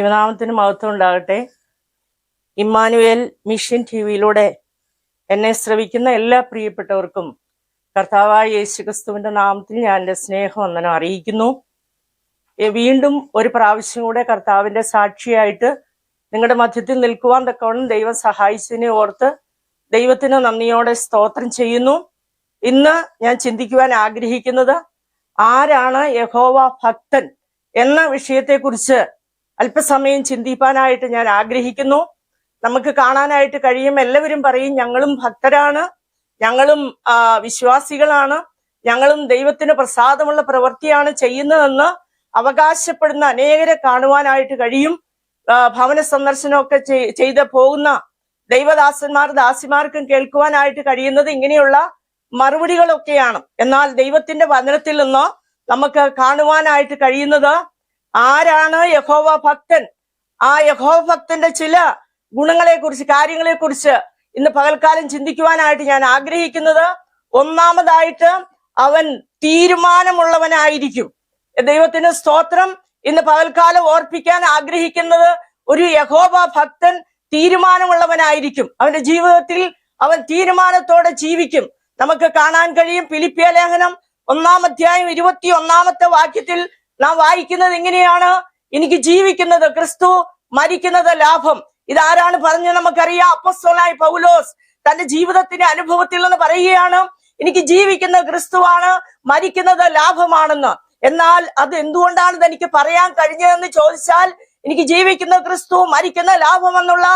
ദൈവനാമത്തിന് മഹത്വം ഉണ്ടാകട്ടെ. ഇമ്മാനുവേൽ മിഷൻ ടി വിയിലൂടെ എന്നെ ശ്രവിക്കുന്ന എല്ലാ പ്രിയപ്പെട്ടവർക്കും കർത്താവായ യേശുക്രിസ്തുവിന്റെ നാമത്തിൽ ഞാൻ എന്റെ സ്നേഹവന്ദനം അറിയിക്കുന്നു. വീണ്ടും ഒരു പ്രാവശ്യം കൂടെ കർത്താവിന്റെ സാക്ഷിയായിട്ട് നിങ്ങളുടെ മധ്യത്തിൽ നിൽക്കുവാൻ തക്കവണ്ണം ദൈവം സഹായിച്ചതിനെ ഓർത്ത് ദൈവത്തിന് നന്ദിയോടെ സ്തോത്രം ചെയ്യുന്നു. ഇന്ന് ഞാൻ ചിന്തിക്കുവാൻ ആഗ്രഹിക്കുന്നത് ആരാണ് യഹോവ ഭക്തൻ എന്ന വിഷയത്തെക്കുറിച്ച് അല്പസമയം ചിന്തിപ്പാനായിട്ട് ഞാൻ ആഗ്രഹിക്കുന്നു. നമുക്ക് കാണാനായിട്ട് കഴിയും. എല്ലാവരും പറയും ഞങ്ങളും ഭക്തരാണ്. ഞങ്ങളും വിശ്വാസികളാണ്. ഞങ്ങളും ദൈവത്തിന് പ്രസാദമുള്ള പ്രവൃത്തിയാണ് ചെയ്യുന്നതെന്ന് അവകാശപ്പെടുന്ന അനേകരെ കാണുവാനായിട്ട് കഴിയും. ഭവന സന്ദർശനമൊക്കെ ചെയ്- ചെയ്ത് പോകുന്ന ദൈവദാസന്മാർ ദാസിമാർക്കും കേൾക്കുവാനായിട്ട് കഴിയുന്നത് ഇങ്ങനെയുള്ള മറുപടികളൊക്കെയാണ്. എന്നാൽ ദൈവത്തിന്റെ വചനത്തിൽ നിന്ന് നമുക്ക് കാണുവാനായിട്ട് കഴിയുന്നത് ആരാണ് യഹോവ ഭക്തൻ? ആ യഹോവ ഭക്തന്റെ ചില ഗുണങ്ങളെ കുറിച്ച് കാര്യങ്ങളെ കുറിച്ച് ഇന്ന് പകൽക്കാലം ചിന്തിക്കുവാനായിട്ട് ഞാൻ ആഗ്രഹിക്കുന്നത് ഒന്നാമതായിട്ട് അവൻ തീരുമാനമുള്ളവനായിരിക്കും. ദൈവത്തിന് സ്തോത്രം. ഇന്ന് പകൽക്കാലം ഓർപ്പിക്കാൻ ആഗ്രഹിക്കുന്നത് ഒരു യഹോബ ഭക്തൻ തീരുമാനമുള്ളവനായിരിക്കും. അവന്റെ ജീവിതത്തിൽ അവൻ തീരുമാനത്തോടെ ജീവിക്കും. നമുക്ക് കാണാൻ കഴിയും. ഫിലിപ്പിയ ലേഖനം ഒന്നാം അധ്യായം ഇരുപത്തി ഒന്നാമത്തെ വാക്യത്തിൽ നാം വായിക്കുന്നത് എങ്ങനെയാണ്? എനിക്ക് ജീവിക്കുന്നത് ക്രിസ്തു മരിക്കുന്നത് ലാഭം. ഇതാരാണ് പറഞ്ഞ് നമുക്കറിയാം? അപ്പസ്വലായി പൗലോസ് തന്റെ ജീവിതത്തിന്റെ അനുഭവത്തിൽ നിന്ന് പറയുകയാണ് എനിക്ക് ജീവിക്കുന്ന ക്രിസ്തുവാണ് മരിക്കുന്നത് ലാഭമാണെന്ന്. എന്നാൽ അത് എന്തുകൊണ്ടാണ് തനിക്ക് പറയാൻ കഴിഞ്ഞതെന്ന് ചോദിച്ചാൽ എനിക്ക് ജീവിക്കുന്ന ക്രിസ്തു മരിക്കുന്ന ലാഭമെന്നുള്ള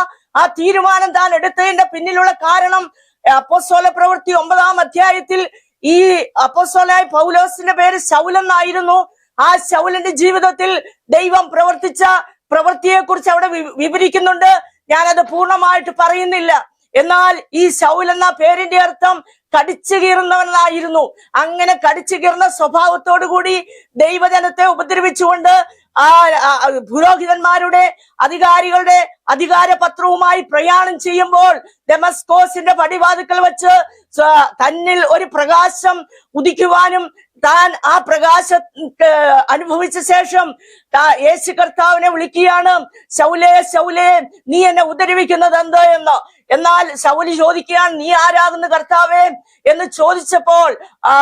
ആ തീരുമാനം താൻ എടുത്തതിന്റെ പിന്നിലുള്ള കാരണം അപ്പസ്വല പ്രവൃത്തി ഒമ്പതാം അധ്യായത്തിൽ ഈ അപ്പോസ്തലായ പൗലോസിന്റെ പേര് ശൗലെന്നായിരുന്നു. ആ ശൗലിന്റെ ജീവിതത്തിൽ ദൈവം പ്രവർത്തിച്ച പ്രവൃത്തിയെ കുറിച്ച് അവിടെ വിവരിക്കുന്നുണ്ട്. ഞാനത് പൂർണമായിട്ട് പറയുന്നില്ല. എന്നാൽ ഈ ശൗൽ എന്ന പേരിന്റെ അർത്ഥം കടിച്ചു കീറുന്നവനായിരുന്നു. അങ്ങനെ കടിച്ചു കീറുന്ന സ്വഭാവത്തോടു കൂടി ദൈവജനത്തെ ഉപദ്രവിച്ചുകൊണ്ട് ആ പുരോഹിതന്മാരുടെ അധികാരികളുടെ അധികാര പത്രവുമായി പ്രയാണം ചെയ്യുമ്പോൾ ഡെമസ്കോസിന്റെ പടിവാതുക്കൽ വെച്ച് തന്നിൽ ഒരു പ്രകാശം ഉദിക്കുവാനും താൻ ആ പ്രകാശ അനുഭവിച്ച ശേഷം യേശു കർത്താവിനെ വിളിക്കുകയാണ് ശൗലേ ശൗലേ നീ എന്നെ ഉദ്ധരിവിക്കുന്നത് എന്ത് എന്ന്? എന്നാൽ ശൗലി ചോദിക്കുകയാണ് നീ ആരാകുന്നു കർത്താവേ? എന്ന് ചോദിച്ചപ്പോൾ ആ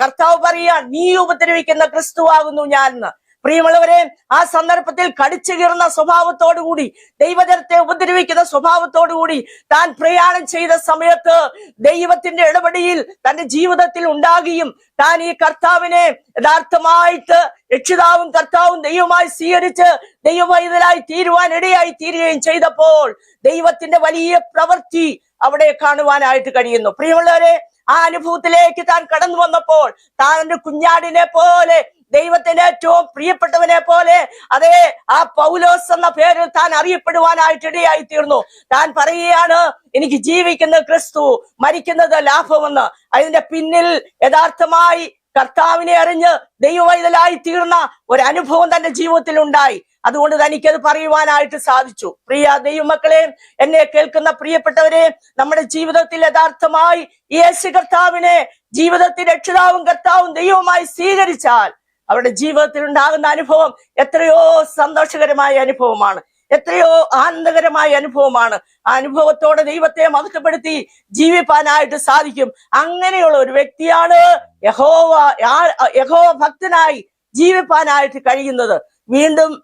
കർത്താവ് പറയുക നീ ഉപദ്രവിക്കുന്ന ക്രിസ്തുവാകുന്നു ഞാൻ എന്ന് പ്രിയമുള്ളവരെ ആ സന്ദർഭത്തിൽ കടിച്ചു കീറുന്ന സ്വഭാവത്തോടുകൂടി ദൈവജനത്തെ ഉപദ്രവിക്കുന്ന സ്വഭാവത്തോടുകൂടി താൻ പ്രയാണം ചെയ്ത സമയത്ത് ദൈവത്തിന്റെ ഇടപെടിയിൽ തന്റെ ജീവിതത്തിൽ ഉണ്ടാകുകയും താൻ ഈ കർത്താവിനെ യഥാർത്ഥമായിട്ട് രക്ഷിതാവും കർത്താവും ദൈവമായി സ്വീകരിച്ച് ദൈവവൈതലായി തീരുവാൻ ഇടയായി തീരുകയും ചെയ്തപ്പോൾ ദൈവത്തിന്റെ വലിയ പ്രവൃത്തി അവിടെ കാണുവാനായിട്ട് കഴിയുന്നു. പ്രിയമുള്ളവരെ ആ അനുഭവത്തിലേക്ക് താൻ കടന്നു വന്നപ്പോൾ താൻ ഒരു കുഞ്ഞാടിനെ പോലെ ദൈവത്തിന്റെ ഏറ്റവും പ്രിയപ്പെട്ടവനെ പോലെ അതേ ആ പൗലോസ് എന്ന പേരിൽ താൻ അറിയപ്പെടുവാനായിട്ട് ഇടയായി തീർന്നു. താൻ പറയുകയാണ് എനിക്ക് ജീവിക്കുന്ന ക്രിസ്തു മരിക്കുന്നത് ലാഭമെന്ന്. അതിന്റെ പിന്നിൽ യഥാർത്ഥമായി കർത്താവിനെ അറിഞ്ഞ് ദൈവവൈതലായി തീർന്ന ഒരു അനുഭവം തന്റെ ജീവിതത്തിൽ ഉണ്ടായി അതുകൊണ്ട് തനിക്കത് പറയുവാനായിട്ട് സാധിച്ചു. പ്രിയ ദൈവമക്കളെ എന്നെ കേൾക്കുന്ന പ്രിയപ്പെട്ടവരെ നമ്മുടെ ജീവിതത്തിൽ യഥാർത്ഥമായി യേശു കർത്താവിനെ ജീവിതത്തിൽ രക്ഷിതാവും കർത്താവും ദൈവമായി സ്വീകരിച്ചാൽ അവരുടെ ജീവിതത്തിൽ ഉണ്ടാകുന്ന അനുഭവം എത്രയോ സന്തോഷകരമായ അനുഭവമാണ്. എത്രയോ ആനന്ദകരമായ അനുഭവമാണ്. ആ അനുഭവത്തോടെ ദൈവത്തെ മതക്കപ്പെടുത്തി ജീവിപ്പാനായിട്ട് സാധിക്കും. അങ്ങനെയുള്ള ഒരു വ്യക്തിയാണ് യഹോവ യഹോവ ഭക്തനായി ജീവിപ്പാനായിട്ട് കഴിയുന്നത്. വീണ്ടും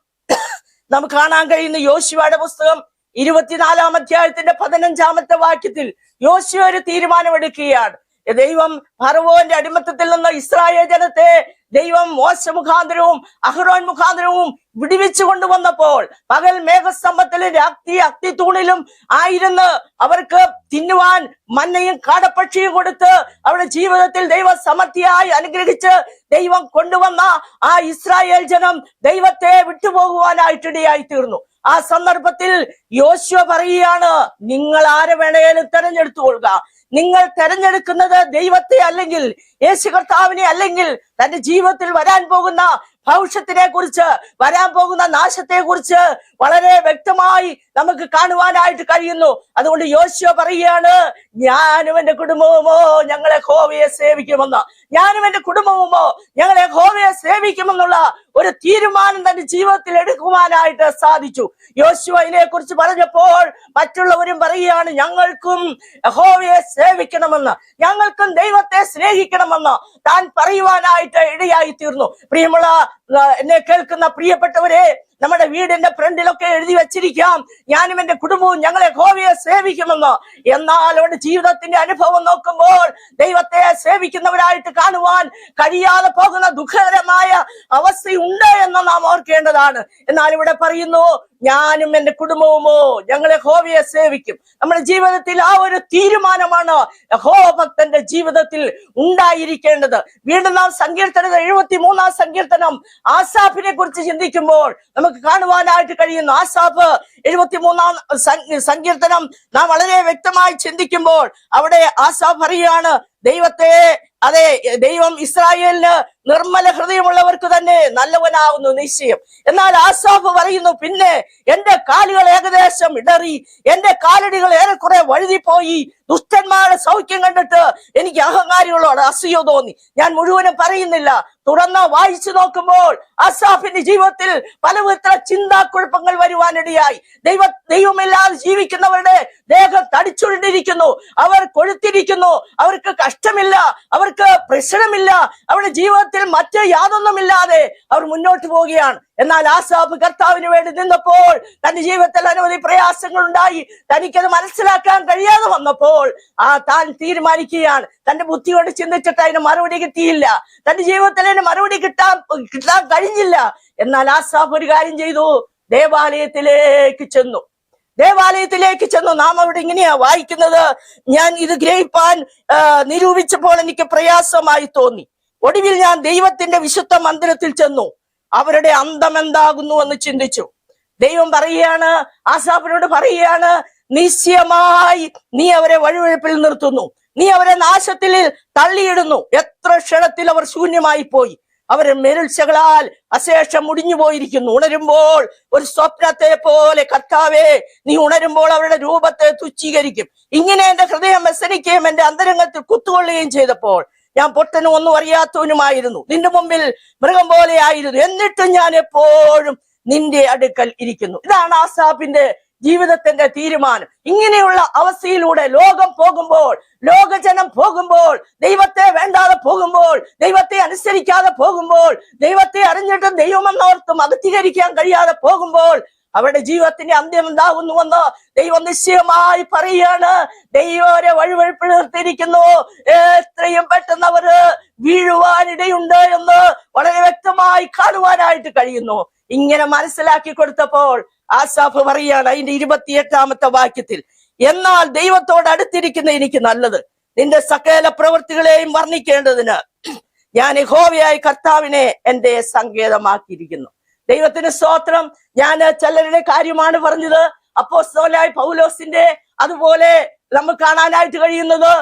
നമുക്ക് കാണാൻ കഴിയുന്ന യോശുവയുടെ പുസ്തകം ഇരുപത്തിനാലാം അധ്യായത്തിന്റെ പതിനഞ്ചാമത്തെ വാക്യത്തിൽ യോശുവ ഒരു തീരുമാനമെടുക്കുകയാണ്. ദൈവം ഫറവോന്റെ അടിമത്തത്തിൽ നിന്ന് ഇസ്രായേൽ ജനത്തെ ദൈവം മോശ മുഖാന്തരവും അഹ്റോൻ മുഖാന്തരവും വിടിവിച്ചു കൊണ്ടുവന്നപ്പോൾ പകൽ മേഘസ്തംഭത്തിലും രാത്രി അഗ്നിത്തൂണിലും ആയിരുന്നു അവർക്ക് തിന്നുവാൻ മന്നയും കാടപ്പക്ഷിയും കൊടുത്ത് അവരുടെ ജീവിതത്തിൽ ദൈവ സമൃദ്ധിയായി അനുഗ്രഹിച്ച് ദൈവം കൊണ്ടുവന്ന ആ ഇസ്രായേൽ ജനം ദൈവത്തെ വിട്ടുപോകുവാനായിട്ടിടയായി തീർന്നു ആ സന്ദർഭത്തിൽ യോശുവ പറയുകയാണ് നിങ്ങൾ ആരെ വേണേലും തെരഞ്ഞെടുത്തു കൊള്ളുക നിങ്ങൾ തെരഞ്ഞെടുക്കുന്നത് ദൈവത്തെ അല്ലെങ്കിൽ യേശു കർത്താവിനെ അല്ലെങ്കിൽ തന്റെ ജീവിതത്തിൽ വരാൻ പോകുന്ന ഭവിഷ്യത്തിനെ കുറിച്ച് വരാൻ പോകുന്ന നാശത്തെ കുറിച്ച് വളരെ വ്യക്തമായി നമുക്ക് കാണുവാനായിട്ട് കഴിയുന്നു. അതുകൊണ്ട് യോശുവ പറയുകയാണ് ഞാനും എന്റെ കുടുംബവുമോ ഞങ്ങളെ ഹോവയെ സേവിക്കുമെന്ന്. ഞാനും എന്റെ കുടുംബവുമോ ഞങ്ങളെ ഹോവയെ സേവിക്കുമെന്നുള്ള ഒരു തീരുമാനം തന്റെ ജീവിതത്തിൽ എടുക്കുവാനായിട്ട് സാധിച്ചു. യോശുവ ഇതിനെ കുറിച്ച് പറഞ്ഞപ്പോൾ മറ്റുള്ളവരും പറയുകയാണ് ഞങ്ങൾക്കും യഹോവയെ സേവിക്കണമെന്ന് ഞങ്ങൾക്കും ദൈവത്തെ സ്നേഹിക്കണമെന്ന് താൻ പറയുവാനായിട്ട് ഇടയായി തീർന്നു പ്രിയമുള്ള എന്നെ കേൾക്കുന്ന പ്രിയപ്പെട്ടവരെ നമ്മുടെ വീടിന്റെ ഫ്രണ്ടിലൊക്കെ എഴുതി വെച്ചിരിക്കാം. ഞാനും എന്റെ കുടുംബവും ഞങ്ങളെ ഹോവയെ സേവിക്കുമെന്ന്. എന്നാൽ അവരുടെ ജീവിതത്തിന്റെ അനുഭവം നോക്കുമ്പോൾ ദൈവത്തെ സേവിക്കുന്നവരായിട്ട് കാണുവാൻ കഴിയാതെ പോകുന്ന ദുഃഖകരമായ അവസ്ഥയുണ്ട് എന്ന് നാം ഓർക്കേണ്ടതാണ്. എന്നാൽ ഇവിടെ പറയുന്നു ഞാനും എന്റെ കുടുംബവുമോ? ഞങ്ങളെ ഹോവയെ സേവിക്കും. നമ്മുടെ ജീവിതത്തിൽ ആ ഒരു തീരുമാനമാണ് ഹോഭക്തന്റെ ജീവിതത്തിൽ ഉണ്ടായിരിക്കേണ്ടത്. വീണ്ടും നാം സങ്കീർത്തനം എഴുപത്തി മൂന്നാം സങ്കീർത്തനം ആസാഫിനെ കുറിച്ച് ചിന്തിക്കുമ്പോൾ നമുക്ക് കാണുവാനായിട്ട് കഴിയുന്നു. ആസാഫ് എഴുപത്തി മൂന്നാം സങ്കീർത്തനം നാം വളരെ വ്യക്തമായി ചിന്തിക്കുമ്പോൾ അവിടെ ആസാഫ് പറയുകയാണ് ദൈവത്തെ അതെ ദൈവം ഇസ്രായേലിന് നിർമ്മല ഹൃദയമുള്ളവർക്ക് തന്നെ നല്ലവനാകുന്നു നിശ്ചയം. എന്നാൽ ആസാഫ് പറയുന്നു പിന്നെ എന്റെ കാലുകൾ ഏകദേശം ഇടറി എന്റെ കാലടികൾ ഏറെക്കുറെ വഴുതിപ്പോയി ദുഷ്ടന്മാരുടെ സൗഖ്യം കണ്ടിട്ട് എനിക്ക് അഹങ്കാരികളോട് അസൂയ തോന്നി. ഞാൻ മുഴുവനും പറയുന്നില്ല. തുറന്ന വായിച്ചു നോക്കുമ്പോൾ അസാഫിന്റെ ജീവിതത്തിൽ പലവിധ ചിന്താക്കുഴപ്പങ്ങൾ വരുവാനിടയായി. ദൈവ ദൈവമില്ലാതെ ജീവിക്കുന്നവരുടെ ദേഹം തടിച്ചുകൊണ്ടിരിക്കുന്നു അവർ കൊഴുത്തിരിക്കുന്നു. അവർക്ക് കഷ്ടമില്ല. അവർക്ക് പ്രശ്നമില്ല. അവരുടെ ജീവിതത്തിൽ മറ്റ് യാതൊന്നുമില്ലാതെ അവർ മുന്നോട്ട് പോവുകയാണ്. എന്നാൽ ആസാബ് കർത്താവിന് വേണ്ടി നിന്നപ്പോൾ തന്റെ ജീവിതത്തിൽ അനവധി പ്രയാസങ്ങൾ ഉണ്ടായി തനിക്കത് മനസ്സിലാക്കാൻ കഴിയാതെ വന്നപ്പോൾ ആ താൻ തീരുമാനിക്കുകയാണ്. തന്റെ ബുദ്ധി കൊണ്ട് ചിന്തിച്ചിട്ട് അതിന് മറുപടി കിട്ടിയില്ല. തന്റെ ജീവിതത്തിൽ അതിന് മറുപടി കിട്ടാൻ കിട്ടാൻ കഴിഞ്ഞില്ല. എന്നാൽ ആസാബ് ഒരു കാര്യം ചെയ്തു. ദേവാലയത്തിലേക്ക് ചെന്നു. ദേവാലയത്തിലേക്ക് ചെന്നു. നാം അവിടെ ഇങ്ങനെയാ വായിക്കുന്നത്. ഞാൻ ഇത് ഗ്രഹിപ്പാൻ നിരൂപിച്ചപ്പോൾ എനിക്ക് പ്രയാസമായി തോന്നി. ഒടുവിൽ ഞാൻ ദൈവത്തിന്റെ വിശുദ്ധ മന്ദിരത്തിൽ ചെന്നു. അവരുടെ അന്തം എന്താകുന്നു എന്ന് ചിന്തിച്ചു. ദൈവം പറയുകയാണ് ആസാഫിനോട് പറയുകയാണ് നിശ്ചയമായി നീ അവരെ വഴുവഴുപ്പിൽ നിർത്തുന്നു. നീ അവരെ നാശത്തിൽ തള്ളിയിടുന്നു. എത്ര ക്ഷണത്തിൽ അവർ ശൂന്യമായി പോയി അവരെ മെരുൾച്ചകളാൽ അശേഷം മുടിഞ്ഞു പോയിരിക്കുന്നു ഉണരുമ്പോൾ ഒരു സ്വപ്നത്തെ പോലെ കർത്താവേ നീ ഉണരുമ്പോൾ അവരുടെ രൂപത്തെ തുച്ഛീകരിക്കും. ഇങ്ങനെ എന്റെ ഹൃദയം വ്യസനിക്കുകയും എന്റെ അന്തരംഗത്തിൽ കുത്തുകൊള്ളുകയും ചെയ്തപ്പോൾ ഞാൻ പൊട്ടനും ഒന്നും അറിയാത്തവനുമായിരുന്നു. നിന്റെ മുമ്പിൽ മൃഗം പോലെ ആയിരുന്നു. എന്നിട്ടും ഞാൻ എപ്പോഴും നിന്റെ അടുക്കൽ ഇരിക്കുന്നു. ഇതാണ് ആസാബിന്റെ ജീവിതത്തിന്റെ തീരുമാനം. ഇങ്ങനെയുള്ള അവസ്ഥയിലൂടെ ലോകം പോകുമ്പോൾ ലോകജനം പോകുമ്പോൾ ദൈവത്തെ വേണ്ടാതെ പോകുമ്പോൾ ദൈവത്തെ അനുസരിക്കാതെ പോകുമ്പോൾ ദൈവത്തെ അറിഞ്ഞിട്ടും ദൈവമെന്നോർത്തും അകത്തീകരിക്കാൻ കഴിയാതെ പോകുമ്പോൾ അവരുടെ ജീവിതത്തിന്റെ അന്ത്യം ഉണ്ടാകുന്നുവെന്ന് ദൈവം നിശ്ചയമായി പറയാണ്. ദൈവരെ വഴിവഴിപ്പിൽ നിർത്തിയിരിക്കുന്നു. എത്രയും പെട്ടെന്ന് അവർ വീഴുവാനിടയുണ്ട് എന്ന് വളരെ വ്യക്തമായി കാണുവാനായിട്ട് കഴിയുന്നു. ഇങ്ങനെ മനസ്സിലാക്കി കൊടുത്തപ്പോൾ ആസാഫ് പറയാണ് അതിന്റെ ഇരുപത്തിയെട്ടാമത്തെ വാക്യത്തിൽ എന്നാൽ ദൈവത്തോട് അടുത്തിരിക്കുന്ന എനിക്ക് നല്ലത്. നിന്റെ സകല പ്രവൃത്തികളെയും വർണിക്കേണ്ടതിന് ഞാൻ ഹോവിയായി കർത്താവിനെ എന്റെ സങ്കേതമാക്കിയിരിക്കുന്നു. ദൈവത്തിന് സ്തോത്രം. ഞാൻ ചിലരുടെ കാര്യമാണ് പറഞ്ഞത്. അപ്പോസ്തലനായ പൗലോസിന്റെ അതുപോലെ നമുക്ക് കാണാനായിട്ട് കഴിയുന്നത്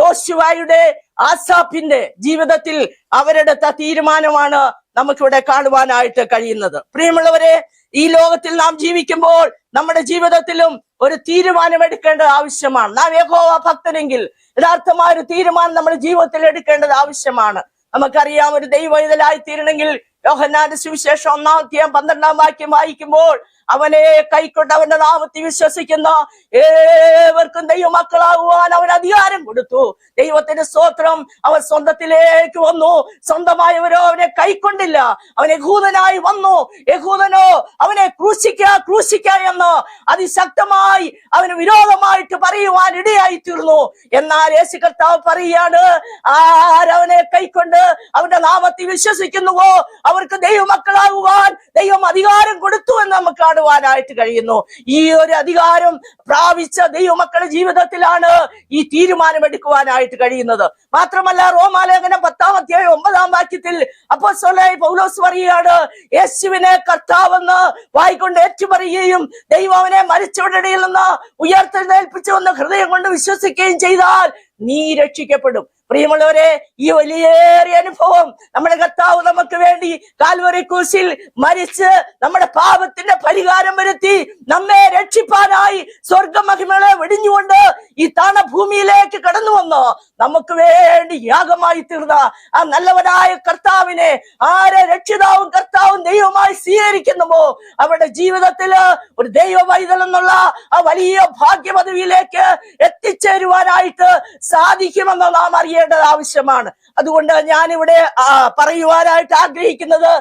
യോശുവായുടെ ആസാഫിന്റെ ജീവിതത്തിൽ അവരെടുത്ത തീരുമാനമാണ് നമുക്കിവിടെ കാണുവാനായിട്ട് കഴിയുന്നത്. പ്രിയമുള്ളവരെ ഈ ലോകത്തിൽ നാം ജീവിക്കുമ്പോൾ നമ്മുടെ ജീവിതത്തിലും ഒരു തീരുമാനം എടുക്കേണ്ടത് ആവശ്യമാണ്. നാം യഹോവ ഭക്തനെങ്കിൽ യഥാർത്ഥമായ ഒരു തീരുമാനം നമ്മുടെ ജീവിതത്തിൽ എടുക്കേണ്ടത് ആവശ്യമാണ്. നമുക്കറിയാം ഒരു ദൈവ ഇതലായി തീരണമെങ്കിൽ യോഹന്നാന്റെ സുവിശേഷം ഒന്നാം അധ്യായം പന്ത്രണ്ടാം വാക്യം വായിക്കുമ്പോൾ അവനെ കൈക്കൊണ്ട് അവന്റെ നാമത്തിൽ വിശ്വസിക്കുന്ന ഏവർക്കും ദൈവമക്കളാകുവാൻ അവൻ അധികാരം കൊടുത്തു. ദൈവത്തിന്റെ സ്തോത്രം അവൻ സ്വന്തത്തിലേക്ക് വന്നു. സ്വന്തമായവരോ അവനെ കൈക്കൊണ്ടില്ല. അവൻ യഹൂദനായി വന്നു. യഹൂദനോ അവനെ ക്രൂശിക്ക ക്രൂശിക്ക എന്ന് അതിശക്തമായി അവന് വിരോധമായിട്ട് പറയുവാൻ ഇടയായി തീർന്നു എന്നാൽ യേശു കർത്താവ് പറയുകയാണ് ആരവനെ കൈക്കൊണ്ട് അവന്റെ നാമത്തിൽ വിശ്വസിക്കുന്നുവോ? അവർക്ക് ദൈവമക്കളാകുവാൻ ദൈവം അധികാരം കൊടുത്തു എന്ന് നമുക്ക് കാണുവാനായിട്ട് കഴിയുന്നു. ഈ ഒരു അധികാരം പ്രാപിച്ച ദൈവമക്കളുടെ ജീവിതത്തിലാണ് ഈ തീരുമാനം എടുക്കുവാനായിട്ട് കഴിയുന്നത്. മാത്രമല്ല റോമാലേഖനം പത്താം അധ്യായം ഒമ്പതാം വാക്യത്തിൽ അപ്പോ പൗലോസ് പറയുകയാണ് യേശുവിനെ കർത്താവെന്ന് വായിക്കൊണ്ട് ഏറ്റുപറയുകയും ദൈവം അവനെ മരിച്ചവരുടെ ഇടയിൽ നിന്ന് ഉയർത്തെഴുന്നേൽപ്പിച്ചു വന്ന് ഹൃദയം കൊണ്ട് വിശ്വസിക്കുകയും ചെയ്താൽ നീ രക്ഷിക്കപ്പെടും. പ്രിയമുള്ളവരെ ഈ വലിയേറിയ അനുഭവം നമ്മുടെ കർത്താവ് നമുക്ക് വേണ്ടി കാൽവറി കൂശിൽ മരിച്ച് നമ്മുടെ പാപത്തിന്റെ പരിഹാരം വരുത്തി നമ്മെ രക്ഷിപ്പാനായി സ്വർഗമഹിമകളെ വെടിഞ്ഞുകൊണ്ട് ഈ താണ ഭൂമിയിലേക്ക് കടന്നു വന്നു. നമുക്ക് വേണ്ടി യാഗമായി തീർന്ന ആ നല്ലവനായ കർത്താവിനെ ആരെ രക്ഷിതാവും കർത്താവും ദൈവമായി സ്വീകരിക്കുന്നുവോ? അവരുടെ ജീവിതത്തിൽ ഒരു ദൈവ എന്നുള്ള ആ വലിയ ഭാഗ്യപദവിയിലേക്ക് എത്തിച്ചേരുവാനായിട്ട് സാധിക്കുമെന്ന് നാം അറിയേണ്ടത് ആവശ്യമാണ്. അതുകൊണ്ട് ഞാനിവിടെ പറയുവാനായിട്ട് ആഗ്രഹിക്കുന്നത്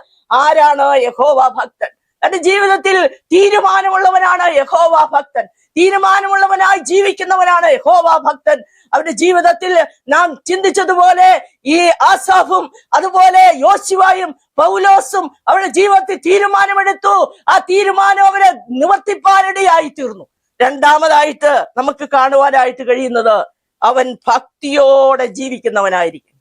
ആരാണ് യഹോവ ഭക്തൻ? തന്റെ ജീവിതത്തിൽ തീരുമാനമുള്ളവനാണ് യഹോവ ഭക്തൻ. തീരുമാനമുള്ളവനായി ജീവിക്കുന്നവനാണ് യഹോവ ഭക്തൻ. അവന്റെ ജീവിതത്തിൽ നാം ചിന്തിച്ചതുപോലെ ഈ ആസാഫും അതുപോലെ യോശുവായും പൗലോസും അവരുടെ ജീവിതത്തിൽ തീരുമാനമെടുത്തു. ആ തീരുമാനം അവരെ നിവർത്തിപ്പാനിടയായി തീർന്നു. രണ്ടാമതായിട്ട് നമുക്ക് കാണുവാനായിട്ട് കഴിയുന്നത് അവൻ ഭക്തിയോടെ ജീവിക്കുന്നവനായിരിക്കും.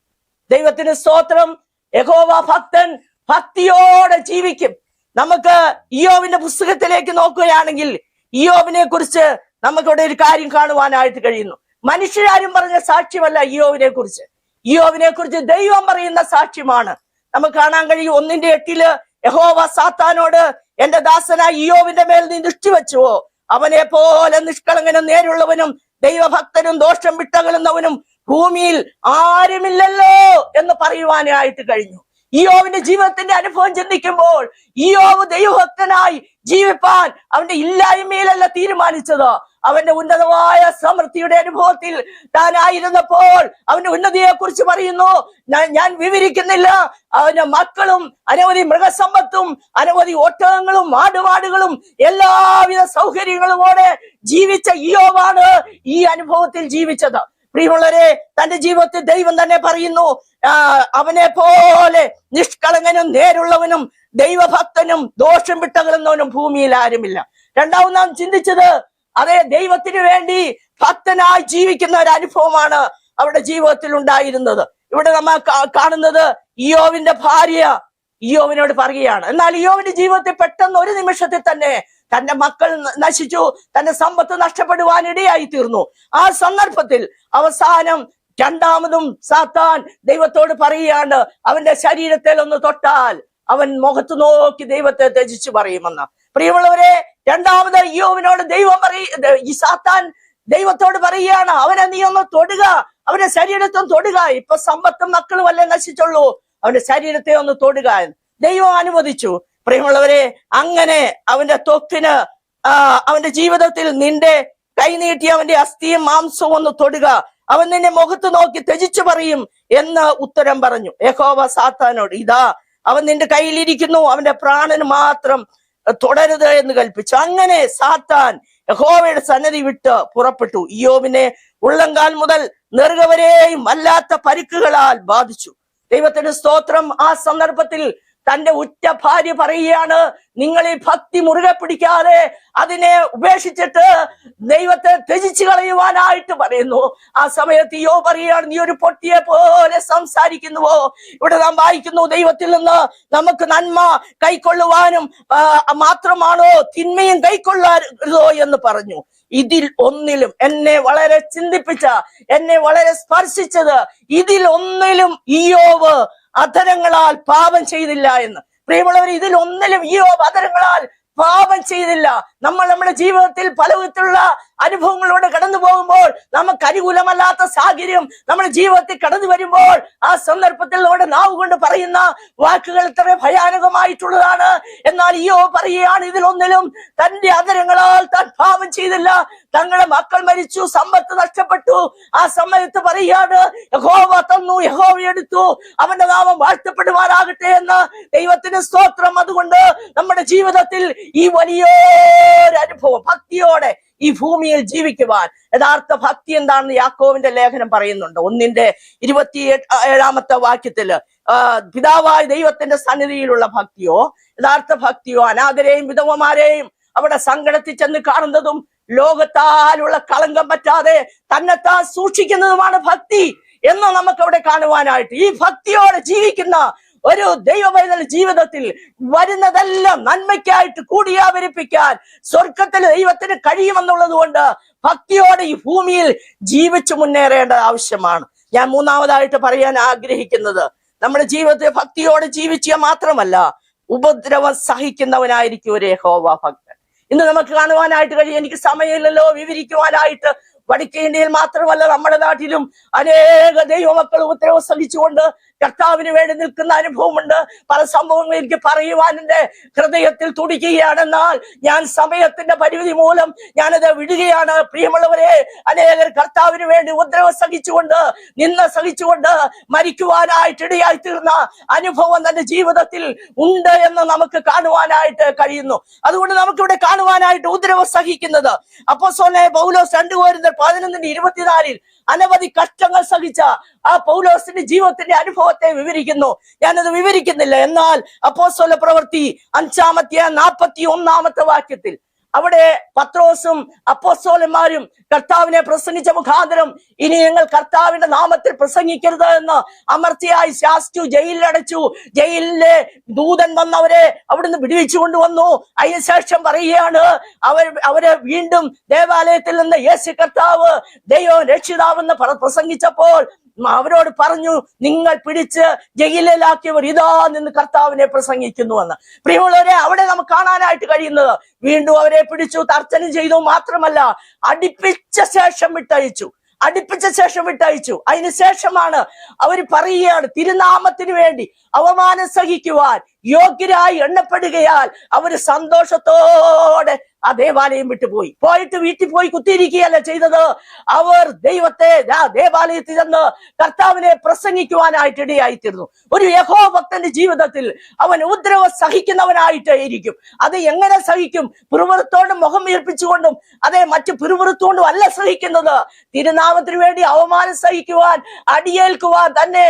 ദൈവത്തിന് സ്തോത്രം. യഹോവ ഭക്തൻ ഭക്തിയോടെ ജീവിക്കും. നമുക്ക് ഇയോവിന്റെ പുസ്തകത്തിലേക്ക് നോക്കുകയാണെങ്കിൽ ഇയോവിനെ കുറിച്ച് നമുക്കിവിടെ ഒരു കാര്യം കാണുവാനായിട്ട് കഴിയുന്നു. മനുഷ്യരാരും പറഞ്ഞ സാക്ഷ്യമല്ല ഇയോവിനെ കുറിച്ച് ഇയോവിനെ കുറിച്ച് ദൈവം പറയുന്ന സാക്ഷ്യമാണ്. നമുക്ക് കാണാൻ കഴിയും ഒന്നിന്റെ എട്ടിൽ യഹോവ സാത്താനോട് എന്റെ ദാസനായ ഇയോവിന്റെ മേൽ നീ ദൃഷ്ടി വെച്ചുവോ? അവനെ പോലെ നിഷ്കളങ്കനും നേരുള്ളവനും ദൈവഭക്തനും ദോഷം വിട്ടകലുന്നവനും ഭൂമിയിൽ ആരുമില്ലല്ലോ എന്ന് പറയുവാനായിട്ട് കഴിഞ്ഞു. ഇയോവിന്റെ ജീവിതത്തിന്റെ അനുഭവം ചിന്തിക്കുമ്പോൾ ഇയോവ് ദൈവഭക്തനായി ജീവിപ്പാൻ അവന്റെ ഇല്ലായ്മയിലല്ല തീരുമാനിച്ചത്. അവന്റെ ഉന്നതമായ സമൃദ്ധിയുടെ അനുഭവത്തിൽ താനായിരുന്നപ്പോൾ അവന്റെ ഉന്നതിയെ കുറിച്ച് പറയുന്നു ഞാൻ- വിവരിക്കുന്നില്ല. അവന്റെ മക്കളും അനവധി മൃഗസമ്പത്തും അനവധി ഒട്ടകങ്ങളും ആടുമാടുകളും എല്ലാവിധ സൗകര്യങ്ങളുമോടെ ജീവിച്ച ഇയോവാണ് ഈ അനുഭവത്തിൽ ജീവിച്ചത്. പ്രിയമുള്ളവരെ തന്റെ ജീവിതത്തിൽ ദൈവം തന്നെ പറയുന്നു അവനെ പോലെ നിഷ്കളങ്കനും നേരുള്ളവനും ദൈവഭക്തനും ദോഷം വിട്ടകലുന്നവനും ഭൂമിയിൽ ആരുമില്ല. രണ്ടാമത് നാം ചിന്തിച്ചത് അതേ ദൈവത്തിന് വേണ്ടി ഭക്തനായി ജീവിക്കുന്ന ഒരു അനുഭവമാണ് അവരുടെ ജീവിതത്തിൽ ഉണ്ടായിരുന്നത്. ഇവിടെ നമ്മൾ കാണുന്നത് ഇയോവിന്റെ ഭാര്യ ഇയോവിനോട് പറയുകയാണ്. എന്നാൽ ഇയോവിന്റെ ജീവിതത്തിൽ പെട്ടെന്ന് ഒരു നിമിഷത്തിൽ തന്നെ തന്റെ മക്കൾ നശിച്ചു തന്റെ സമ്പത്ത് നഷ്ടപ്പെടുവാൻ ഇടയായി തീർന്നു ആ സന്ദർഭത്തിൽ അവസാനം രണ്ടാമതും സാത്താൻ ദൈവത്തോട് പറയുകയാണ് അവന്റെ ശരീരത്തിൽ ഒന്ന് തൊട്ടാൽ അവൻ മുഖത്ത് നോക്കി ദൈവത്തെ ത്യജിച്ചു പറയുമെന്ന്. പ്രിയമുള്ളവരെ രണ്ടാമത് യോവിനോട് ദൈവം പറയ ഈ സാത്താൻ ദൈവത്തോട് പറയുകയാണ് അവനെ നീ ഒന്ന് തൊടുക അവന്റെ ശരീരത്തും തൊടുക. ഇപ്പൊ സമ്പത്തും മക്കളും അല്ലേ നശിച്ചുള്ളൂ. അവന്റെ ശരീരത്തെ ഒന്ന് തൊടുക. ദൈവം അനുവദിച്ചു. പ്രിയമുള്ളവരെ അങ്ങനെ അവന്റെ ത്വക്കിന് അവന്റെ ജീവിതത്തിൽ നിന്റെ കൈനീട്ടി അവന്റെ അസ്ഥിയും മാംസവും ഒന്ന് തൊടുക. അവൻ നിന്നെ മുഖത്ത് നോക്കി ത്യജിച്ചു പറയും എന്ന് ഉത്തരം പറഞ്ഞു. യഹോവ സാത്താനോട് ഇതാ അവൻ നിന്റെ കയ്യിലിരിക്കുന്നു അവന്റെ പ്രാണന് മാത്രം തുടരുത് എന്ന് കൽപ്പിച്ചു. അങ്ങനെ സാത്താൻ യഹോവയുടെ സന്നദ്ധി വിട്ട് പുറപ്പെട്ടു. ഇയോബിനെ ഉള്ളങ്കാൽ മുതൽ നെറുകവരെയും വല്ലാത്ത പരിക്കുകളാൽ ബാധിച്ചു. ദൈവത്തിന്റെ സ്തോത്രം. ആ സന്ദർഭത്തിൽ തന്റെ ഉറ്റ ഭാര്യ പറയുകയാണ് നിങ്ങൾ ഈ ഭക്തി മുറുകെ പിടിക്കാതെ അതിനെ ഉപേക്ഷിച്ചിട്ട് ദൈവത്തെ ത്യജിച്ചു കളയുവാനായിട്ട് പറയുന്നു. ആ സമയത്ത് യോ പറയുകയാണ് നീ ഒരു പൊട്ടിയെ പോലെ സംസാരിക്കുന്നുവോ? ഇവിടെ നാം വായിക്കുന്നു ദൈവത്തിൽ നിന്ന് നമുക്ക് നന്മ കൈക്കൊള്ളുവാനും മാത്രമാണോ തിന്മയും കൈക്കൊള്ളരുതോ എന്ന് പറഞ്ഞു. ഇതിൽ ഒന്നിലും എന്നെ വളരെ ചിന്തിപ്പിച്ച എന്നെ വളരെ സ്പർശിച്ചത് ഇതിൽ ഒന്നിലും ഇയോവ് അധരങ്ങളാൽ പാപം ചെയ്തില്ല എന്ന്. പ്രിയമുള്ളവർ ഇതിൽ ഒന്നിലും ഈ അധരങ്ങളാൽ പാപം ചെയ്തില്ല. നമ്മൾ നമ്മുടെ ജീവിതത്തിൽ പല വിധത്തിലുള്ള അനുഭവങ്ങളിലൂടെ കടന്നു പോകുമ്പോൾ നമുക്ക് അനുകൂലമല്ലാത്ത സാഹചര്യം നമ്മുടെ ജീവിതത്തിൽ കടന്നു വരുമ്പോൾ ആ സന്ദർഭത്തിൽ നമ്മുടെ നാവ് കൊണ്ട് പറയുന്ന വാക്കുകൾ ഇത്ര ഭയാനകമായിട്ടുള്ളതാണ്. എന്നാൽ ഈയോ പറയുകയാണ് ഇതിലൊന്നിലും തന്റെ അതരങ്ങളാൽ താൻ ഭാവം ചെയ്തില്ല. തങ്ങളുടെ മക്കൾ മരിച്ചു സമ്പത്ത് നഷ്ടപ്പെട്ടു. ആ സമയത്ത് പറയുകയാണ് യഹോവ തന്നു യഹോവ എടുത്തു. അവന്റെ നാമം വാഴ്ത്തപ്പെടുവാനാകട്ടെ എന്ന് ദൈവത്തിന് സ്തോത്രം. അതുകൊണ്ട് നമ്മുടെ ജീവിതത്തിൽ ഈ വലിയൊരു അനുഭവം ഭക്തിയോടെ ഈ ഭൂമിയിൽ ജീവിക്കുവാൻ യഥാർത്ഥ ഭക്തി എന്താണെന്ന് യാക്കോവിന്റെ ലേഖനം പറയുന്നുണ്ട്. ഒന്നിന്റെ ഇരുപത്തി ഏഴാമത്തെ വാക്യത്തിൽ പിതാവായ ദൈവത്തിന്റെ സന്നിധിയിലുള്ള ഭക്തിയോ യഥാർത്ഥ ഭക്തിയോ അനാഥരെയും വിധവമാരെയും അവിടെ സങ്കടത്തിൽ ചെന്ന് കാണുന്നതും ലോകത്താലുള്ള കളങ്കം പറ്റാതെ തന്നെത്താൻ സൂക്ഷിക്കുന്നതുമാണ് ഭക്തി എന്ന് നമുക്ക് അവിടെ കാണുവാനായിട്ട് ഈ ഭക്തിയോടെ ജീവിക്കുന്ന ഒരു ദൈവപൈതൽ ജീവിതത്തിൽ വരുന്നതെല്ലാം നന്മയ്ക്കായിട്ട് കൂടിയാവരിപ്പിക്കാൻ സ്വർഗത്തിൽ ദൈവത്തിന് കഴിയുമെന്നുള്ളത് കൊണ്ട് ഭക്തിയോടെ ഈ ഭൂമിയിൽ ജീവിച്ചു മുന്നേറേണ്ടത് ആവശ്യമാണ്. ഞാൻ മൂന്നാമതായിട്ട് പറയാൻ ആഗ്രഹിക്കുന്നത് നമ്മുടെ ജീവിതത്തെ ഭക്തിയോടെ ജീവിക്കുക മാത്രമല്ല ഉപദ്രവം സഹിക്കുന്നവനായിരിക്കും ഒരു യഹോവ ഭക്തൻ. ഇന്ന് നമുക്ക് കാണുവാനായിട്ട് കഴിയും എനിക്ക് സമയമില്ലല്ലോ വിവരിക്കുവാനായിട്ട് വടക്കേ ഇന്ത്യയിൽ മാത്രമല്ല നമ്മുടെ നാട്ടിലും അനേക ദൈവമക്കൾ ഉപദ്രവം സഹിച്ചുകൊണ്ട് കർത്താവിന് വേണ്ടി നിൽക്കുന്ന അനുഭവമുണ്ട്. പല സംഭവങ്ങൾ എനിക്ക് പറയുവാൻ എന്റെ ഹൃദയത്തിൽ തുടിക്കുകയാണെന്നാൽ ഞാൻ സമയത്തിന്റെ പരിമിതി മൂലം ഞാനത് വിടുകയാണ്. പ്രിയമുള്ളവരെ അനേകർ കർത്താവിന് വേണ്ടി ഉപദ്രവം സഹിച്ചുകൊണ്ട് നിന്ന സഹിച്ചുകൊണ്ട് മരിക്കുവാനായിട്ട് ഇടയായി തീർന്ന അനുഭവം തന്റെ ജീവിതത്തിൽ ഉണ്ട് എന്ന് നമുക്ക് കാണുവാനായിട്ട് കഴിയുന്നു. അതുകൊണ്ട് നമുക്കിവിടെ കാണുവാനായിട്ട് ഉപദ്രവം സഹിക്കുന്നത്. അപ്പോ സോനെ പൗലോസ് രണ്ടു പതിനൊന്നിന്റെ പതിനൊന്നിന് ഇരുപത്തിനാലിൽ അനവധി കഷ്ടങ്ങൾ സഹിച്ച ആ പൗലോസിന്റെ ജീവിതത്തിന്റെ അനുഭവത്തെ വിവരിക്കുന്നു. ഞാനത് വിവരിക്കുന്നില്ല. എന്നാൽ അപ്പോസ്വല പ്രവൃത്തി അഞ്ചാമത്തെ നാൽപ്പത്തി ഒന്നാമത്തെ വാക്യത്തിൽ അവിടെ പത്രോസും അപ്പോസ്തോലന്മാരും കർത്താവിനെ പ്രസംഗിച്ച മുഖാന്തരം ഇനി ഞങ്ങൾ കർത്താവിന്റെ നാമത്തിൽ പ്രസംഗിക്കരുത് എന്ന് അമർത്തിയായി ശാസിച്ചു ജയിലിലടച്ചു. ജയിലിലെ ദൂതൻ വന്നവരെ അവിടുന്ന് വിടുവിച്ചു കൊണ്ടുവന്നു. അതിനുശേഷം പറയുകയാണ് അവർ അവരെ വീണ്ടും ദേവാലയത്തിൽ നിന്ന് യേശു കർത്താവ് ദൈവം രക്ഷിതാവെന്ന് പ്രസംഗിച്ചപ്പോൾ അവരോട് പറഞ്ഞു നിങ്ങൾ പിടിച്ച് ജയിലിലാക്കിയവർ ഇതാ നിന്ന് കർത്താവിനെ പ്രസംഗിക്കുന്നുവെന്ന്. പ്രിയമുള്ളവരെ അവിടെ നമുക്ക് കാണാനായിട്ട് കഴിയുന്നത് വീണ്ടും അവരെ പിടിച്ചു തർച്ചനം ചെയ്തു മാത്രമല്ല അടിപ്പിച്ച ശേഷം വിട്ടയച്ചു. അടുപ്പിച്ച ശേഷം വിട്ടയച്ചു. അതിന് ശേഷമാണ് അവർ പറയുകയാണ് തിരുനാമത്തിന് വേണ്ടി അവമാനം സഹിക്കുവാൻ യോഗ്യരായി എണ്ണപ്പെടുകയാൽ അവർ സന്തോഷത്തോടെ ആ ദേവാലയം വിട്ടുപോയി. പോയിട്ട് വീട്ടിൽ പോയി കുത്തിയിരിക്കുകയല്ല ചെയ്തത്? അവർ ദൈവത്തെ ദേവാലയത്തിൽ ചെന്ന് കർത്താവിനെ പ്രസംഗിക്കുവാനായിട്ട് ഇടയായിത്തീർന്നു. ഒരു യഹോ ഭക്തന്റെ ജീവിതത്തിൽ അവൻ ഉദ്രവ സഹിക്കുന്നവനായിട്ട് ഇരിക്കും. അത് എങ്ങനെ സഹിക്കും? പിറുപുറത്തോടും മുഖം ഏൽപ്പിച്ചുകൊണ്ടും അതെ മറ്റു പിറുവറുത്തോണ്ടും അല്ല സഹിക്കുന്നത്. തിരുനാമത്തിന് വേണ്ടി അവമാനം സഹിക്കുവാൻ അടിയേൽക്കുവാൻ തന്നെ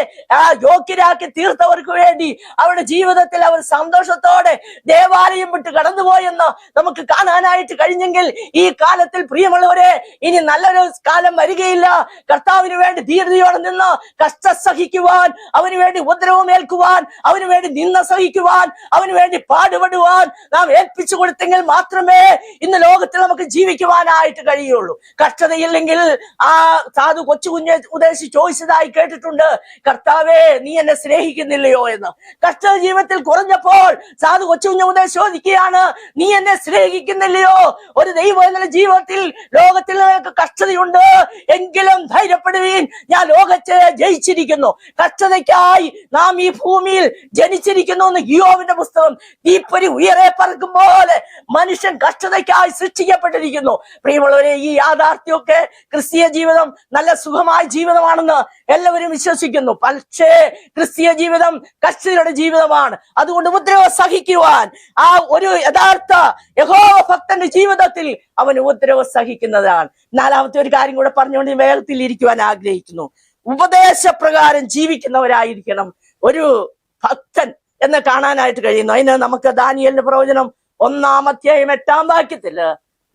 യോഗ്യരാക്കി തീർത്തവർക്ക് വേണ്ടി അവരുടെ ജീവിതത്തിൽ അവർ സന്തോഷത്തോടെ ദേവാലയം വിട്ട് കടന്നുപോയെന്ന് നമുക്ക് കാണാനായിട്ട് കഴിഞ്ഞെങ്കിൽ ഈ കാലത്തിൽ പ്രിയമുള്ളവരെ ഇനി നല്ലൊരു കാലം വരികയില്ല. കർത്താവിന് വേണ്ടി ധീരതയോടെ നിന്ന് കഷ്ട സഹിക്കുവാൻ അവന് വേണ്ടി ഉപദ്രവം ഏൽക്കുവാൻ അവന് വേണ്ടി നിന്ന സഹിക്കുവാൻ അവന് വേണ്ടി പാടുപെടുവാൻ നാം ഏൽപ്പിച്ചു കൊടുത്തെങ്കിൽ മാത്രമേ ഇന്ന് ലോകത്തിൽ നമുക്ക് ജീവിക്കുവാനായിട്ട് കഴിയുള്ളൂ. കഷ്ടതയില്ലെങ്കിൽ ആ സാധു കൊച്ചു കുഞ്ഞെ ഉദ്ദേശിച്ച് ചോദിച്ചതായി കേട്ടിട്ടുണ്ട്. കർത്താവേ നീ എന്നെ സ്നേഹിക്കുന്നില്ലയോ? എന്ന്. കഷ്ട ജീവിതത്തിൽ കുറഞ്ഞപ്പോൾ സാധു കൊച്ചു കുഞ്ഞു ഉദ്ദേശിച്ച് ചോദിക്കുകയാണ് നീ എന്നെ സ്നേഹിക്കുന്നില്ലയോ? ഒരു ദൈവം എന്ന ജീവിതത്തിൽ ലോകത്തിൽ നിങ്ങൾക്ക് കഷ്ടതയുണ്ട്. എങ്കിലും ധൈര്യപ്പെടുവീൻ. ഞാൻ ലോകത്തെ ജയിച്ചിരിക്കുന്നു. കഷ്ടതയ്ക്കായി നാം ഈ ഭൂമിയിൽ ജനിച്ചിരിക്കുന്നു എന്ന് ഹിയോവിന്റെ പുസ്തകം തീപ്പൊരി ഉയരെ പറക്കും പോലെ മനുഷ്യൻ കഷ്ടതയ്ക്കായി സൃഷ്ടിക്കപ്പെട്ടിരിക്കുന്നു. പ്രിയമുള്ളവരെ ഈ യാഥാർത്ഥ്യമൊക്കെ ക്രിസ്തീയ ജീവിതം നല്ല സുഖമായ ജീവിതമാണെന്ന് എല്ലാവരും വിശ്വസിക്കുന്നു. പക്ഷേ ക്രിസ്തീയ ജീവിതം കഷ്ടതയുടെ ജീവിതമാണ്. അതുകൊണ്ട് ഉപദ്രവം സഹിക്കുവാൻ ആ ഒരു യഥാർത്ഥ യഹോ ഭക്തന്റെ ജീവിതത്തിൽ അവൻ ഉപദ്രവം സഹിക്കുന്നതാണ്. നാലാമത്തെ ഒരു കാര്യം കൂടെ പറഞ്ഞുകൊണ്ട് വേഗത്തിൽ ഇരിക്കുവാൻ ആഗ്രഹിക്കുന്നു. ഉപദേശപ്രകാരം ജീവിക്കുന്നവരായിരിക്കണം ഒരു ഭക്തൻ എന്ന് കാണാനായിട്ട് കഴിയുന്നു. അതിന് നമുക്ക് ദാനിയലിന്റെ പ്രവചനം ഒന്നാമത്തെയും എട്ടാം വാക്യത്തിൽ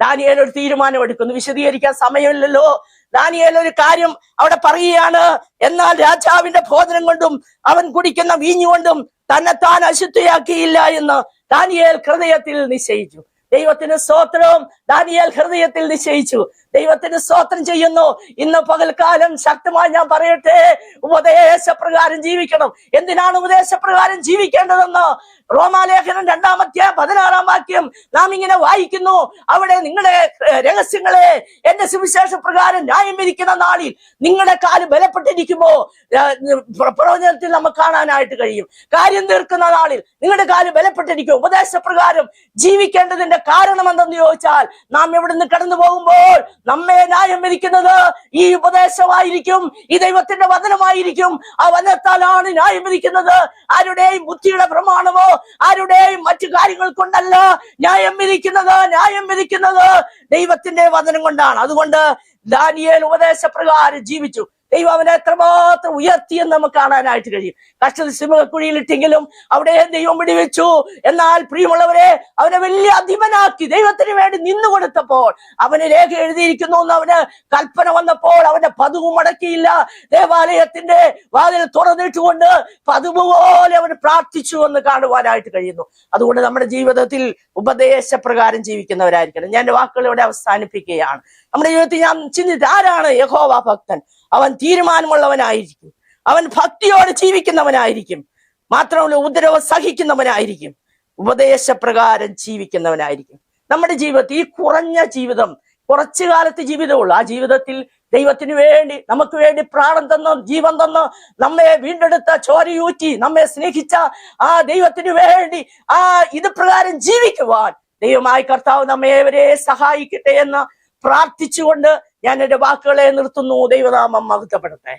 ദാനിയൽ ഒരു തീരുമാനം എടുക്കുന്നു. വിശദീകരിക്കാൻ സമയമില്ലല്ലോ. ദാനിയേൽ ഒരു കാര്യം അവിടെ പറയുകയാണ്. എന്നാൽ രാജാവിന്റെ ഭോജനം കൊണ്ടും അവൻ കുടിക്കുന്ന വീഞ്ഞുകൊണ്ടും തന്നെ താൻ അശുദ്ധിയാക്കിയില്ല എന്ന് ദാനിയേൽ ഹൃദയത്തിൽ നിശ്ചയിച്ചു. ദൈവത്തിന് സ്തോത്രവും ദാനിയേൽ ഹൃദയത്തിൽ നിശ്ചയിച്ചു. ദൈവത്തിന് സ്തോത്രം ചെയ്യുന്നു. ഇന്ന് പകൽക്കാലം ശക്തമായി ഞാൻ പറയട്ടെ ഉപദേശപ്രകാരം ജീവിക്കണം. എന്തിനാണ് ഉപദേശപ്രകാരം ജീവിക്കേണ്ടതെന്ന്? റോമാലേഖനം രണ്ടാമത്തെ പതിനാറാം വാക്യം നാം ഇങ്ങനെ വായിക്കുന്നു. അവിടെ നിങ്ങളെ രഹസ്യങ്ങളെ എന്റെ സുവിശേഷ പ്രകാരം ന്യായം വിധിക്കുന്ന നാളിൽ നിങ്ങളുടെ കാൽ ബലപ്പെട്ടിരിക്കുമ്പോ പ്രവചനത്തിൽ നമുക്ക് കാണാനായിട്ട് കഴിയും. കാര്യം തീർക്കുന്ന നാളിൽ നിങ്ങളുടെ കാൽ ബലപ്പെട്ടിരിക്കും. ഉപദേശപ്രകാരം ജീവിക്കേണ്ടതിന്റെ കാരണം എന്തെന്ന് ചോദിച്ചാൽ നാം ഇവിടുന്ന് കടന്നു പോകുമ്പോൾ നമ്മെ ന്യായം വിധിക്കുന്നത് ഈ ഉപദേശമായിരിക്കും ഈ ദൈവത്തിന്റെ വചനമായിരിക്കും. ആ വചനത്താലാണ് ന്യായം വിധിക്കുന്നത്. ആരുടെയും ബുദ്ധിയുടെ പ്രമാണമോ ആരുടെയും മറ്റു കാര്യങ്ങൾ കൊണ്ടല്ല ന്യായം വിധിക്കുന്നത് ന്യായം വിധിക്കുന്നത് ദൈവത്തിന്റെ വചനം കൊണ്ടാണ്. അതുകൊണ്ട് ദാനിയേൽ ഉപദേശപ്രകാരം ജീവിച്ചു. ദൈവം അവനെ എത്രമാത്രം ഉയർത്തിയെന്ന് നമുക്ക് കാണാനായിട്ട് കഴിയും. കഷ്ടത സിംഹക്കുഴിയിലിട്ടെങ്കിലും അവിടെ ദൈവം പിടിവെച്ചു. എന്നാൽ പ്രിയമുള്ളവരെ അവനെ വലിയ അധിപനാക്കി ദൈവത്തിന് വേണ്ടി നിന്നു കൊടുത്തപ്പോൾ അവന് രേഖ എഴുതിയിരിക്കുന്നു എന്ന് അവന് കൽപ്പന വന്നപ്പോൾ അവന്റെ പതുവും മടക്കിയില്ല ദേവാലയത്തിന്റെ വാതിൽ തുറന്നിട്ടുകൊണ്ട് പതുവ് പോലെ അവൻ പ്രാർത്ഥിച്ചു എന്ന് കാണുവാനായിട്ട് കഴിയുന്നു. അതുകൊണ്ട് നമ്മുടെ ജീവിതത്തിൽ ഉപദേശപ്രകാരം ജീവിക്കുന്നവരായിരിക്കണം. ഞാൻ വാക്കുകൾ ഇവിടെ അവസാനിപ്പിക്കുകയാണ്. നമ്മുടെ ജീവിതത്തിൽ ഞാൻ ചിന്തിച്ച് ആരാണ് യഹോവ ഭക്തൻ? അവൻ തീരുമാനമുള്ളവനായിരിക്കും. അവൻ ഭക്തിയോടെ ജീവിക്കുന്നവനായിരിക്കും. മാത്രമല്ല ഉദരവ് സഹിക്കുന്നവനായിരിക്കും. ഉപദേശപ്രകാരം ജീവിക്കുന്നവനായിരിക്കും. നമ്മുടെ ജീവിതത്തിൽ ഈ കുറഞ്ഞ ജീവിതം കുറച്ചു കാലത്ത് ജീവിതമുള്ളൂ. ആ ജീവിതത്തിൽ ദൈവത്തിന് വേണ്ടി നമുക്ക് വേണ്ടി പ്രാണം തന്നു ജീവൻ തന്നു നമ്മെ വീണ്ടെടുത്ത ചോരയൂറ്റി നമ്മെ സ്നേഹിച്ച ആ ദൈവത്തിന് വേണ്ടി ആ ഇത് പ്രകാരം ജീവിക്കുവാൻ ദൈവമായി കർത്താവ് നമ്മെ സഹായിക്കട്ടെ എന്ന് പ്രാർത്ഥിച്ചുകൊണ്ട് ഞാൻ എന്റെ വാക്കുകളെ നിർത്തുന്നു. ദൈവനാമം മഹത്വപ്പെടട്ടെ